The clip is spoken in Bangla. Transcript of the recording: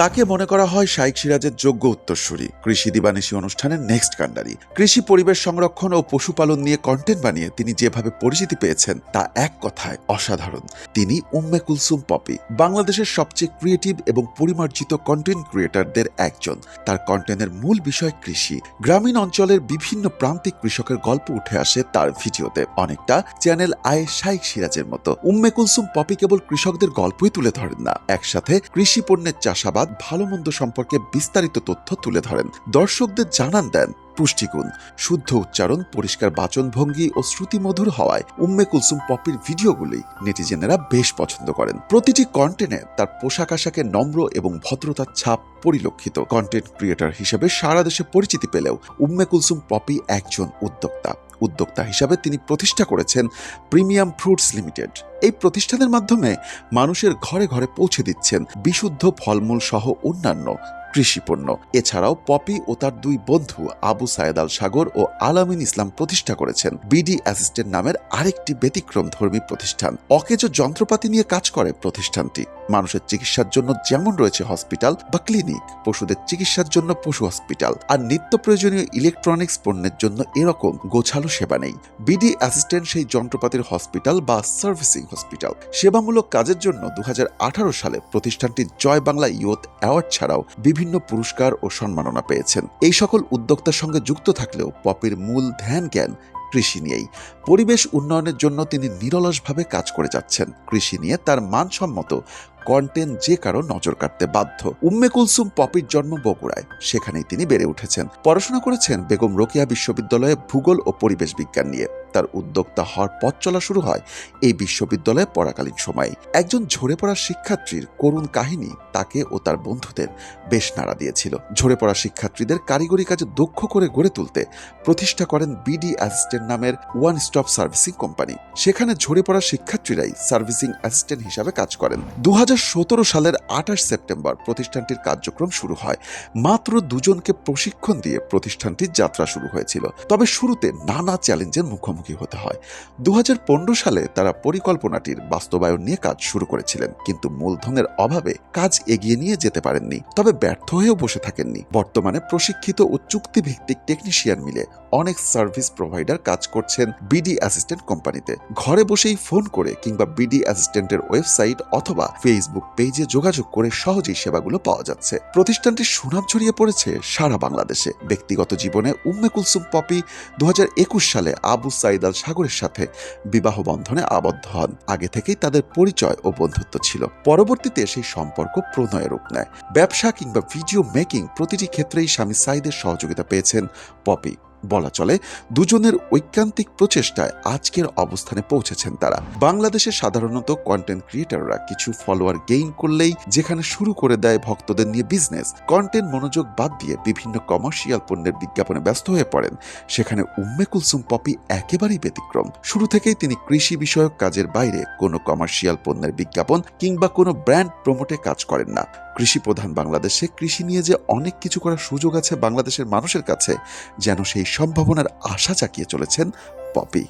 তাকে মনে করা হয় শাইক সিরাজের যোগ্য উত্তরসূরি। কৃষি দিবানিশী অনুষ্ঠানের নেক্সট কান্ডারি কৃষি পরিবেশ সংরক্ষণ ও পশুপালন নিয়ে কন্টেন্ট বানিয়ে তিনি যেভাবে পরিচিতি পেয়েছেন, তা এক কথায় অসাধারণ। তিনি উম্মে কুলসুম পপি, বাংলাদেশের সবচেয়ে ক্রিয়েটিভ এবং পরিমার্জিত কন্টেন্ট ক্রিয়েটরদের একজন। তার কন্টেন্টের মূল বিষয় কৃষি। গ্রামীণ অঞ্চলের বিভিন্ন প্রান্তিক কৃষকের গল্প উঠে আসে তার ভিডিওতে। অনেকটা চ্যানেল আয় শাইক সিরাজের মতো। উম্মে কুলসুম পপি কেবল কৃষকদের গল্পই তুলে ধরেন না। একসাথে কৃষি পণ্যের চাষাবাদ ভালো মন্দ সম্পর্কে বিস্তারিত তথ্য তুলে ধরেন। দর্শকদের জানান দেন, পুষ্টিগুণ, শুদ্ধ উচ্চারণ, পরিষ্কার বাচনভঙ্গি ও শ্রুতিমধুর হওয়ায় উম্মে কুলসুম পপির ভিডিওগুলি নেটিজেনেরা বেশ পছন্দ করেন। প্রতিটি কন্টেন্টে তার পোশাক আশাকে নম্র এবং ভদ্রতার ছাপ পরিলক্ষিত। কন্টেন্ট ক্রিয়েটর হিসেবে সারা দেশে পরিচিতি পেলেও উম্মে কুলসুম পপি একজন উদ্যোক্তা। উদ্যোক্তা হিসাবে তিনি প্রতিষ্ঠা করেছেন প্রিমিয়াম ফ্রুটস লিমিটেড। এই প্রতিষ্ঠানের মাধ্যমে মানুষের ঘরে ঘরে পৌঁছে দিচ্ছেন বিশুদ্ধ ফলমূল সহ অন্যান্য কৃষিপণ্য। এছাড়াও পপি ও তার দুই বন্ধু আবু সায়েদ আল সাগর ও আলামিন ইসলাম প্রতিষ্ঠা করেছেন। বিডি অ্যাসিস্ট্যান্ট নামের আরেকটি ব্যতিক্রম ধর্মী প্রতিষ্ঠান। অকেজো যন্ত্রপাতি নিয়ে কাজ করে প্রতিষ্ঠানটি। মানুষের চিকিৎসার জন্য যেমন রয়েছে হসপিটাল বা ক্লিনিক, পশুদের চিকিৎসার জন্য পশু হসপিটাল। আর নিত্য প্রয়োজনীয় ইলেকট্রনিক্স পণ্যের জন্য এরকম গোছালো সেবা নেই। বিডি অ্যাসিস্ট্যান্ট সেই যন্ত্রপাতির হসপিটাল বা সার্ভিসিং হসপিটাল। সেবামূলক কাজের জন্য দু হাজার আঠারো সালে প্রতিষ্ঠানটি জয় বাংলা ইয়ুথ অ্যাওয়ার্ড ছাড়াও বিভিন্ন পুরস্কার ও সম্মাননা পেয়েছেন। এই সকল উদ্যোক্তার সঙ্গে যুক্ত থাকলেও পপির মূল ধ্যান জ্ঞান কৃষি নিয়েই। পরিবেশ উন্নয়নের জন্য তিনি নিরলসভাবে কাজ করে যাচ্ছেন। কৃষি নিয়ে তার মানসম্মত কন্টেন্ট যে কারও নজর কাটতে বাধ্য। উম্মে কুলসুম পপির জন্ম বগুড়ায়। সেখানেই তিনি বেড়ে উঠেছেন। পড়াশোনা করেছেন বেগম রোকেয়া বিশ্ববিদ্যালয়ে ভূগোল ও পরিবেশ বিজ্ঞান নিয়ে। তার উদ্যোক্তা হওয়ার পথ চলা শুরু হয় এই বিশ্ববিদ্যালয়ে পড়াকালীন সময়ে। একজন ঝরে পড়া শিক্ষার্থীর করুণ কাহিনী তাকে ও তার বন্ধুদের বেশ নাড়া দিয়েছিল। ঝরে পড়া শিক্ষার্থীদের কারিগরি কাজে দক্ষ করে গড়ে তুলতে প্রতিষ্ঠা করেন বিডি অ্যাসিস্ট্যান্ট নামের ওয়ান স্টপ সার্ভিসিং কোম্পানি। সেখানে ঝরে পড়া শিক্ষার্থীরাই সার্ভিসিং অ্যাসিস্ট্যান্ট হিসাবে কাজ করেন। দু সালের আঠাশ সেপ্টেম্বর প্রতিষ্ঠানটির কার্যক্রম শুরু হয়। মাত্র দুজনকে প্রশিক্ষণ দিয়ে প্রতিষ্ঠানটির যাত্রা শুরু হয়েছিল। তবে শুরুতে নানা চ্যালেঞ্জের মুখোমুখি হতে হয়। দু হাজার পনেরো সালে তারা পরিকল্পনাটির বাস্তবায়ন নিয়ে কাজ শুরু করেছিলেন। কিন্তু মূলধনের অভাবে কাজ এগিয়ে নিয়ে যেতে পারেননি, তবে ব্যর্থ হয়েও বসে থাকেননি। বর্তমানে প্রশিক্ষিত ও চুক্তিভিত্তিক টেকনিশিয়ান মিলে অনেক সার্ভিস প্রোভাইডার কাজ করছেন বিডি অ্যাসিস্ট্যান্ট কোম্পানিতে। ঘরে বসেই ফোন করে কিংবা বিডি অ্যাসিস্ট্যান্টের ওয়েবসাইট অথবা ফেসবুক পেজে যোগাযোগ করে সহজেই সেবাগুলো পাওয়া যাচ্ছে। প্রতিষ্ঠানটির সুনাম ছড়িয়ে পড়েছে সারা বাংলাদেশে। ব্যক্তিগত জীবনে উম্মে কুলসুম পপি দু হাজার একুশ সালে আবু সাইদ আল সাগরের সাথে বিবাহ বন্ধনে আবদ্ধ হন। আগে থেকেই তাদের পরিচয় ও বন্ধুত্ব ছিল। পরবর্তীতে সেই সম্পর্ক প্রণয়ে রূপ নেয়। ব্যবসা কিংবা ভিডিও মেকিং প্রতিটি ক্ষেত্রেই স্বামী সাইদের সহযোগিতা পেয়েছেন পপি। বলা চলে, দুজনের ঐকান্তিক প্রচেষ্টায় আজকের অবস্থানে পৌঁছেছেন তারা। বাংলাদেশে সাধারণত কন্টেন্ট ক্রিয়েটররা কিছু ফলোয়ার গেইন করলেই যেখানে শুরু করে দেয় ভক্তদের নিয়ে বিজনেস কন্টেন্ট মনোযোগ বাদ দিয়ে বিভিন্ন কমার্শিয়াল পণ্যের বিজ্ঞাপনে ব্যস্ত হয়ে পড়েন। সেখানে উম্মে কুলসুম পপি একেবারেই ব্যতিক্রম। শুরু থেকেই তিনি কৃষি বিষয়ক কাজের বাইরে কোনো কমার্শিয়াল পণ্যের বিজ্ঞাপন কিংবা কোনো ব্র্যান্ড প্রমোটে কাজ করেন না। কৃষি প্রধান বাংলাদেশে কৃষি নিয়ে যে অনেক কিছু করার সুযোগ আছে বাংলাদেশের মানুষের কাছে, যেন সেই সম্ভাবনার আশা চাকিয়ে চলেছেন পপি।